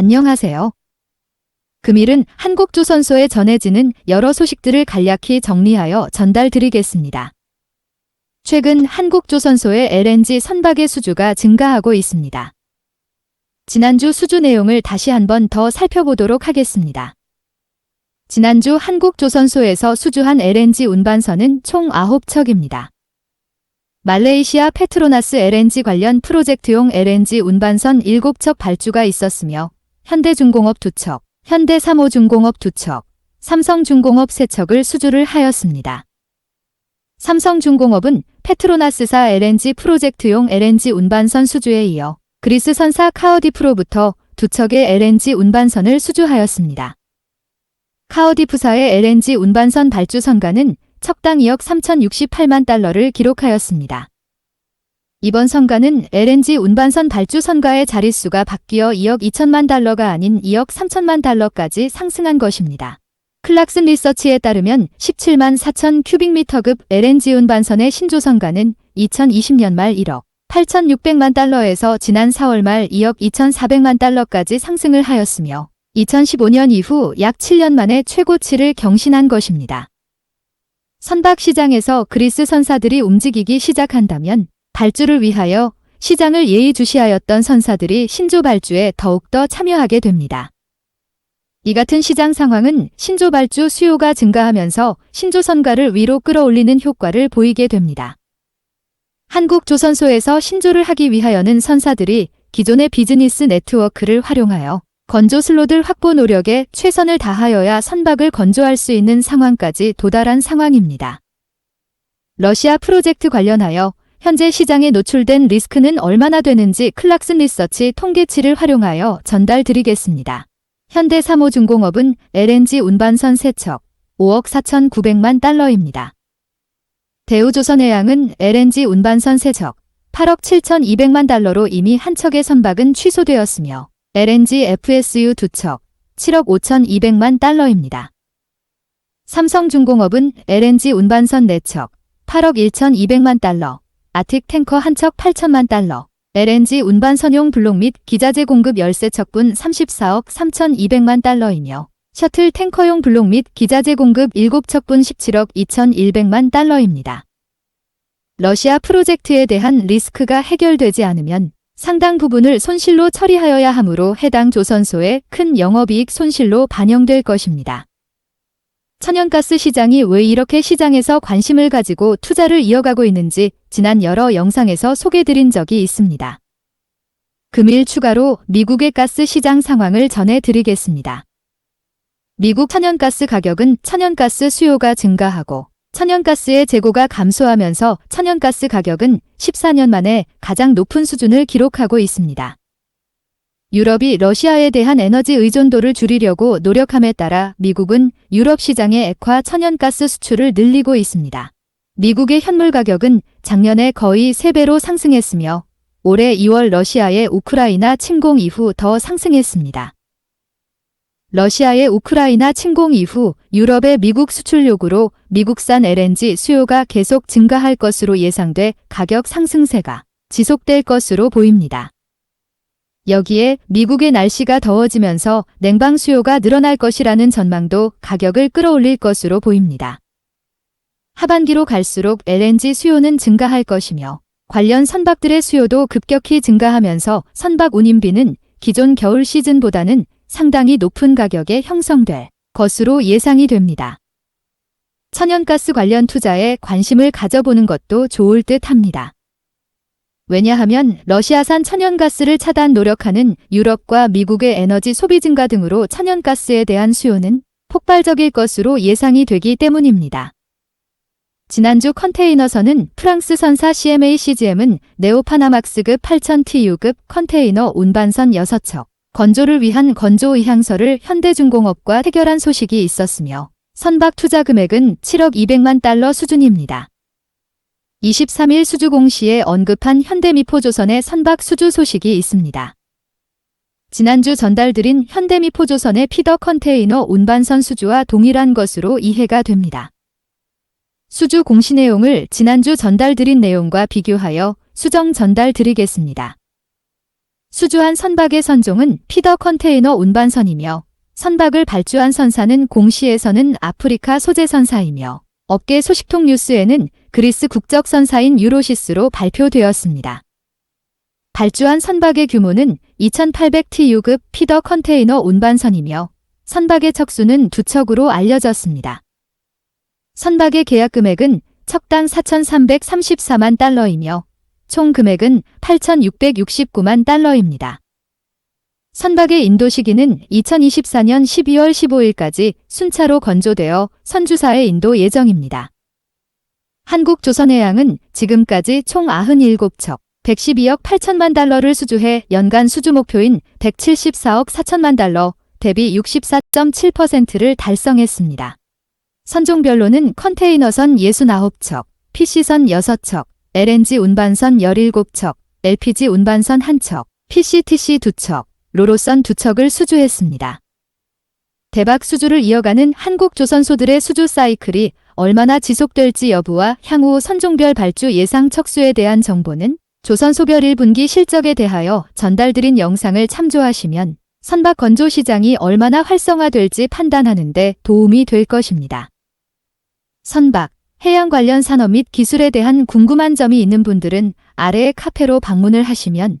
안녕하세요. 금일은 한국조선소에 전해지는 여러 소식들을 간략히 정리하여 전달드리겠습니다. 최근 한국조선소의 LNG 선박의 수주가 증가하고 있습니다. 지난주 수주 내용을 다시 한번 더 살펴보도록 하겠습니다. 지난주 한국조선소에서 수주한 LNG 운반선은 총 9척입니다. 말레이시아 페트로나스 LNG 관련 프로젝트용 LNG 운반선 7척 발주가 있었으며 현대중공업 2척, 현대삼호중공업 2척, 삼성중공업 3척을 수주를 하였습니다. 삼성중공업은 페트로나스사 LNG 프로젝트용 LNG 운반선 수주에 이어 그리스 선사 카오디프로부터 두 척의 LNG 운반선을 수주하였습니다. 카오디프사의 LNG 운반선 발주 선가는 척당 2억 3,068만 달러를 기록하였습니다. 이번 선가는 LNG 운반선 발주 선가의 자릿수가 바뀌어 2억 2천만 달러가 아닌 2억 3천만 달러까지 상승한 것입니다. 클락슨 리서치에 따르면 17만 4천 큐빅미터급 LNG 운반선의 신조 선가는 2020년 말 1억 8,600만 달러에서 지난 4월 말 2억 2,400만 달러까지 상승을 하였으며 2015년 이후 약 7년 만에 최고치를 경신한 것입니다. 선박 시장에서 그리스 선사들이 움직이기 시작한다면 발주를 위하여 시장을 예의주시하였던 선사들이 신조 발주에 더욱더 참여하게 됩니다. 이 같은 시장 상황은 신조 발주 수요가 증가하면서 신조 선가를 위로 끌어올리는 효과를 보이게 됩니다. 한국 조선소에서 신조를 하기 위하여는 선사들이 기존의 비즈니스 네트워크를 활용하여 건조 슬롯을 확보 노력에 최선을 다하여야 선박을 건조할 수 있는 상황까지 도달한 상황입니다. 러시아 프로젝트 관련하여 현재 시장에 노출된 리스크는 얼마나 되는지 클락슨 리서치 통계치를 활용하여 전달드리겠습니다. 현대 3호중공업은 LNG 운반선 3척, 5억 4,900만 달러입니다. 대우조선해양은 LNG 운반선 3척, 8억 7,200만 달러로 이미 한 척의 선박은 취소되었으며 LNG FSU 2척, 7억 5,200만 달러입니다. 삼성중공업은 LNG 운반선 4척, 8억 1,200만 달러, 아틱 탱커 한 척 8천만 달러, LNG 운반 선용 블록 및 기자재 공급 13척분 34억 3,200만 달러이며 셔틀 탱커용 블록 및 기자재 공급 7척분 17억 2,100만 달러입니다. 러시아 프로젝트에 대한 리스크가 해결되지 않으면 상당 부분을 손실로 처리하여야 하므로 해당 조선소에 큰 영업이익 손실로 반영될 것입니다. 천연가스 시장이 왜 이렇게 시장에서 관심을 가지고 투자를 이어가고 있는지 지난 여러 영상에서 소개드린 적이 있습니다. 금일 추가로 미국의 가스 시장 상황을 전해드리겠습니다. 미국 천연가스 가격은 천연가스 수요가 증가하고 천연가스의 재고가 감소하면서 천연가스 가격은 14년 만에 가장 높은 수준을 기록하고 있습니다. 유럽이 러시아에 대한 에너지 의존도를 줄이려고 노력함에 따라 미국은 유럽 시장의 액화 천연가스 수출을 늘리고 있습니다. 미국의 현물 가격은 작년에 거의 3배로 상승했으며 올해 2월 러시아의 우크라이나 침공 이후 더 상승했습니다. 러시아의 우크라이나 침공 이후 유럽의 미국 수출 요구로 미국산 LNG 수요가 계속 증가할 것으로 예상돼 가격 상승세가 지속될 것으로 보입니다. 여기에 미국의 날씨가 더워지면서 냉방 수요가 늘어날 것이라는 전망도 가격을 끌어올릴 것으로 보입니다. 하반기로 갈수록 LNG 수요는 증가할 것이며 관련 선박들의 수요도 급격히 증가하면서 선박 운임비는 기존 겨울 시즌보다는 상당히 높은 가격에 형성될 것으로 예상이 됩니다. 천연가스 관련 투자에 관심을 가져보는 것도 좋을 듯 합니다. 왜냐하면 러시아산 천연가스를 차단 노력하는 유럽과 미국의 에너지 소비 증가 등으로 천연가스에 대한 수요는 폭발적일 것으로 예상이 되기 때문입니다. 지난주 컨테이너선은 프랑스 선사 CMA CGM은 네오파나막스급 8000TU급 컨테이너 운반선 6척, 건조를 위한 건조 의향서를 현대중공업과 해결한 소식이 있었으며 선박 투자 금액은 7억 200만 달러 수준입니다. 23일 수주 공시에 언급한 현대미포조선의 선박 수주 소식이 있습니다. 지난주 전달드린 현대미포조선의 피더 컨테이너 운반선 수주와 동일한 것으로 이해가 됩니다. 수주 공시 내용을 지난주 전달드린 내용과 비교하여 수정 전달드리겠습니다. 수주한 선박의 선종은 피더 컨테이너 운반선이며 선박을 발주한 선사는 공시에서는 아프리카 소재 선사이며 업계 소식통 뉴스에는 그리스 국적 선사인 유로시스로 발표되었습니다. 발주한 선박의 규모는 2800TU급 피더 컨테이너 운반선이며 선박의 척수는 두 척으로 알려졌습니다. 선박의 계약 금액은 척당 4,334만 달러이며 총 금액은 8,669만 달러입니다. 선박의 인도 시기는 2024년 12월 15일까지 순차로 건조되어 선주사에 인도 예정입니다. 한국조선해양은 지금까지 총 97척, 112억 8천만 달러를 수주해 연간 수주 목표인 174억 4천만 달러, 대비 64.7%를 달성했습니다. 선종별로는 컨테이너선 69척, PC선 6척, LNG 운반선 17척, LPG 운반선 1척, PCTC 2척, 로로선 2척을 수주했습니다. 대박 수주를 이어가는 한국 조선소들의 수주 사이클이 얼마나 지속될지 여부와 향후 선종별 발주 예상 척수에 대한 정보는 조선소별 1분기 실적에 대하여 전달드린 영상을 참조하시면 선박 건조 시장이 얼마나 활성화될지 판단하는 데 도움이 될 것입니다. 선박, 해양 관련 산업 및 기술에 대한 궁금한 점이 있는 분들은 아래의 카페로 방문을 하시면